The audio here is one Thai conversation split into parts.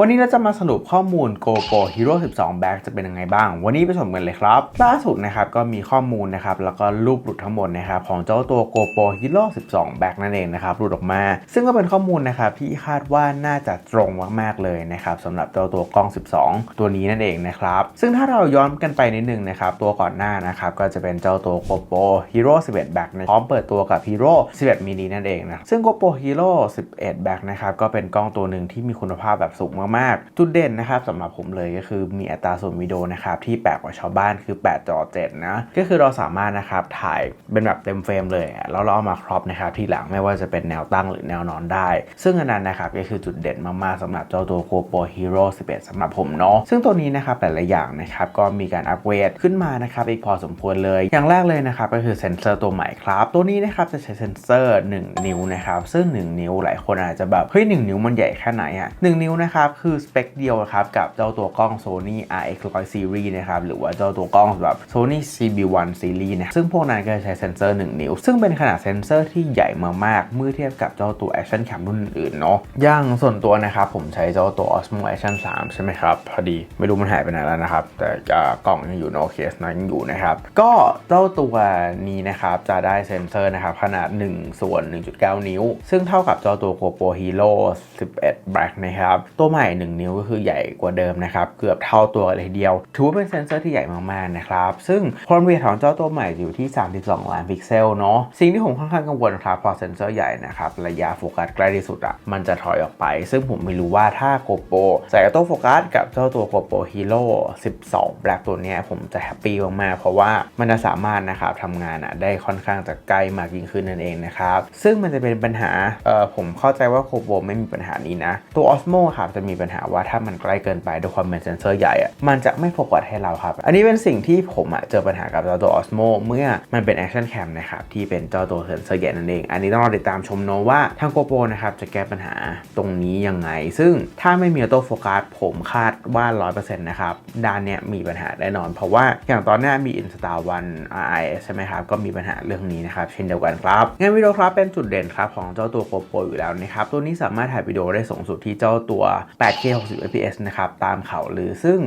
วันนี้เราจะมาสรุปข้อมูล GoPro Hero 12 Back จะเป็นยังไงบ้าง วันนี้ไปชมกันเลยครับ ล่าสุดนะครับก็มีข้อมูลนะครับแล้วก็รูปหลุดทั้งหมดนะครับของเจ้าตัว GoPro Hero 12 Back นั่นเองนะครับหลุดออกมา ซึ่งก็เป็นข้อมูลนะครับที่คาดว่าน่าจะตรงมากๆเลยนะครับสำหรับเจ้าตัวกล้อง 12 ตัวนี้นั่นเองนะครับซึ่งถ้าเราย้อนกันไปนิดนึงนะครับตัวก่อนหน้านะครับก็จะเป็นเจ้าตัว GoPro Hero 11 Back พร้อมเปิดตัวกับ Hero 11 mini นั่นเองนะซึ่ง GoPro Hero 11 Back นะครับก็เป็นกล้องตัวหนึ่งที่มีคุณภาพแบบสูงมากๆจุดเด่นนะครับสำหรับผมเลยก็คือมีอัตราส่วนวิดีโอนะครับที่แปลกกว่าชาวบ้านคือ 8 จอ 7 นะ ก็คือเราสามารถนะครับถ่ายเป็นแบบเต็มเฟรมเลยแล้วเราเอามาครอปนะครับที่หลังไม่ว่าจะเป็นแนวตั้งหรือแนวนอนได้ ซึ่งอันนั้นนะครับก็คือจุดเด่นมากๆสำหรับเจ้าตัว GoPro Hero 11สำหรับผมเนาะซึ่งตัวนี้นะครับหลายๆอย่างนะครับก็มีการอัปเกรดขึ้นมานะครับอีกพอสมควรเลย อย่างแรกเลยนะครับก็คือเซนเซอร์ตัวใหม่ครับ ตัวนี้นะครับจะใช้เซ็นเซอร์ 1 นิ้วนะครับซึ่ง 1 นิ้วหลายคนอาจจะแบบเฮ้ย1นิ้วมันใหญ่แค่ไหนอะ1นิ้วนะครับคือสเปคเดียวครับกับเจ้าตัวกล้อง Sony RX100 Series นะครับหรือว่าเจ้าตัวกล้องแบบ Sony CB1 Series นะซึ่งพวกนั้นก็จะใช้เซ็นเซอร์ 1 นิ้ว ซึ่งเป็นขนาดเซ็นเซอร์ที่ใหญ่มากๆเมื่อเทียบกับเจ้าตัว Action Cam รุ่นอื่นเนาะอย่างส่วนตัวนะครับผมใช้เจ้าตัว Osmo Action 3 ใช่ไหมครับ พอดีไม่รู้มันหายไปไหนแล้วนะครับ แต่กล่องยังอยู่เนอะเคสนั้นยังอยู่นะครับ ก็เจ้าตัวนี้นะครับจะได้เซ็นเซอร์นะครับขนาด 1 ส่วน 1.9 นิ้ว ซึ่งเท่ากับเจ้าตัว GoPro Hero 11 Black นะครับตัวหม่ 1 นิ้วก็คือใหญ่กว่าเดิมนะครับ เกือบเท่าตัวเลยเดียว ถือว่าเป็นเซนเซอร์ที่ใหญ่มากๆนะครับ ซึ่งความละเอียดของเจ้าตัวใหม่อยู่ที่ 32 ล้านพิกเซลเนาะ สิ่งที่ผมค่อนข้างกังวลครับพอเซนเซอร์ใหญ่นะครับระยะโฟกัสใกล้ที่สุดอะมันจะถอยออกไป ซึ่งผมไม่รู้ว่าถ้า GoPro ใส่ออโต้โฟกัสกับเจ้าตัว GoPro Hero 12 Black ตัวเนี้ยผมจะแฮปปี้มากๆเพราะว่ามันจะสามารถนะครับทำงานอะได้ค่อนข้างจะใกล้มากยิ่งขึ้นนั่นเองนะครับซึ่งมันจะเป็นปัญหาเอ่อผมเข้าใจว่า GoPro ไม่มีปัญหานี้นะตัว Osmo ครับจะมีมีปัญหาว่าถ้ามันใกล้เกินไปด้วยความเป็นเซนเซอร์ใหญ่อะมันจะไม่โฟกัสให้เราครับ อันนี้เป็นสิ่งที่ผมอะเจอปัญหากับเจ้าตัว Osmo เมื่อมันเป็น Action Cam นะครับที่เป็นเจ้าตัวเซนเซอร์ใหญ่นั่นเอง อันนี้ต้องรอติดตามชมเนว่าทาง GoPro นะครับจะแก้ปัญหาตรงนี้ยังไง ซึ่งถ้าไม่มีออโต้โฟกัสผมคาดว่า 100%นะครับด้านเนี้ยมีปัญหาแน่นอน เพราะว่าอย่างตอนนี้มี Insta One RI ใช่ไหมครับก็มีปัญหาเรื่องนี้นะครับเช่นเดียวกันครับงานวิดีโอครับเป็นจุดเด่นครับของเจ้าตัว GoPro อยู่แล้วนะครับตัวนี้สามารถถ่ายวิดีโอได้สูงสุดที่เจ้าตัว 8K 60 fps นะครับตามเขาหรือซึ่ง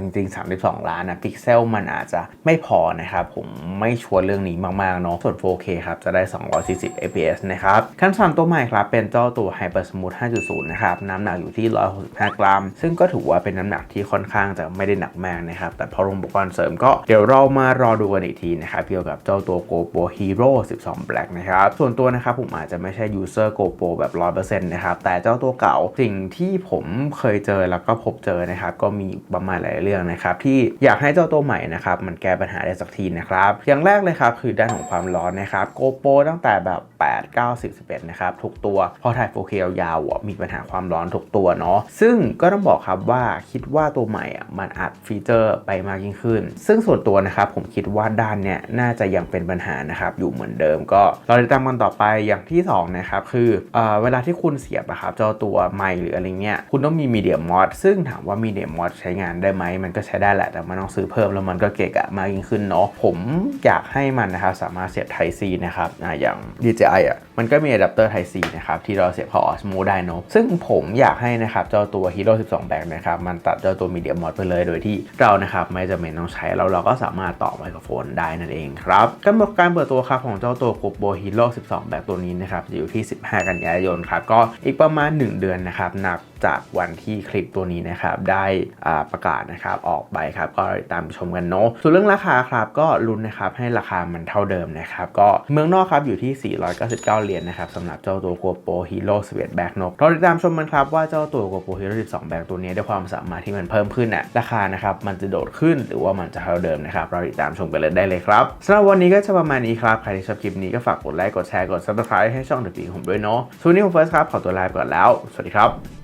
จริงๆ 32 ล้านนะพิกเซลมันอาจจะไม่พอนะครับผมไม่ชัวร์เรื่องนี้มากๆเนาะส่วน 4K ครับจะได้ 240 fps นะครับขั้นสั่นตัวใหม่ครับเป็นเจ้าตัว Hyper Smooth 5.0 นะครับน้ำหนักอยู่ที่ 165 กรัม ซึ่งก็ถือว่าเป็นน้ำหนักที่ค่อนข้างจะไม่ได้หนักมากนะครับแต่พอลงอุปกรณ์เสริมก็เดี๋ยวเรามารอดูกันอีกทีนะครับเกี่ยวกับเจ้าตัว GoPro Hero 12 Black นะครับส่วนตัวนะครับผมอาจจะไม่ใช่ user GoPro แบบ 100%นะครับแต่เจ้าตัวเก่าสิ่งที่ผมเคยเจอแล้วก็พบเจอนะครับก็มีประมาณหลายเรื่องนะครับที่อยากให้เจ้าตัวใหม่นะครับมันแก้ปัญหาได้สักทีนะครับอย่างแรกเลยครับคือด้านของความร้อนนะครับ GoPro ตั้งแต่แบบ 8 9 10 11นะครับทุกตัวพอถ่าย 4K ยาวๆอะมีปัญหาความร้อนทุกตัวเนาะซึ่งก็ต้องบอกครับว่าคิดว่าตัวใหม่อะมันอัดฟีเจอร์ไปมากยิ่งขึ้น ซึ่งส่วนตัวนะครับผมคิดว่าด้านเนี้ยน่าจะยังเป็นปัญหานะครับอยู่เหมือนเดิม ก็เราติดตามกันต่อไปอย่างที่สองนะครับคือเออเวลาที่คุณเสียบอะครับเจ้าตัวไมค์หรืออะไรเงี้ยคุณต้องมีมีเดียมอดซึ่งถามว่ามีเดียมอดใช้งานได้ไหม มันก็ใช้ได้แหละ แต่มันต้องซื้อเพิ่มแล้วมันก็เกะกะมากยิ่งขึ้นเนาะ ผมอยากให้มันนะครับสามารถเสียบ Type C นะครับออย่าง DJI อะ มันก็มีอะแดปเตอร์ Type C นะครับที่เราเสียบเข้า Osmo ได้เนาะ ซึ่งผมอยากให้นะครับเจ้าตัว Hero 12 Black นะครับมันตัดเจ้าตัวมีเดียมอดไปเลย โดยที่เรานะครับไม่จำเป็นต้องใช้แล้วเราก็สามารถต่อไมโครโฟนได้นั่นเองครับกำหนดการเปิดตัวครับของเจ้าตัว GoPro Hero 12 Black ตัวนี้นะครับจะอยู่ที่ 15 กันยายนครับก็อีกประมาณ 1 เดือนนะครับนับจากวันที่คลิปตัวนี้นะครับได้อ่าประกาศนะครับออกไปครับก็ตามชมกันเนาะส่วนเรื่องราคาครับก็ลุ้นนะครับให้ราคามันเท่าเดิมนะครับก็เมืองนอกครับอยู่ที่ 499 เหรียญนะครับสำหรับเจ้าตัว GoPro Hero 11 Black นกเราติดตามชมมันครับว่าเจ้าตัว GoPro Hero 12 Black ตัวนี้ด้วยความสามารถที่มันเพิ่มขึ้นน่ะราคานะครับมันจะโดดขึ้นหรือว่ามันจะเท่าเดิมนะครับเราติดตามชมกันเลยได้เลยครับสำหรับวันนี้ก็จะประมาณนี้ครับใครที่ชอบคลิปนี้ก็ฝากกดไลค์กดแชร์กด subscribe ให้ช่องเดอะปีผมด้วยเนาะส่วนนี้ผมเฟิร์สครับขอตัวลาไปก่อนแล้ว สวัสดีครับ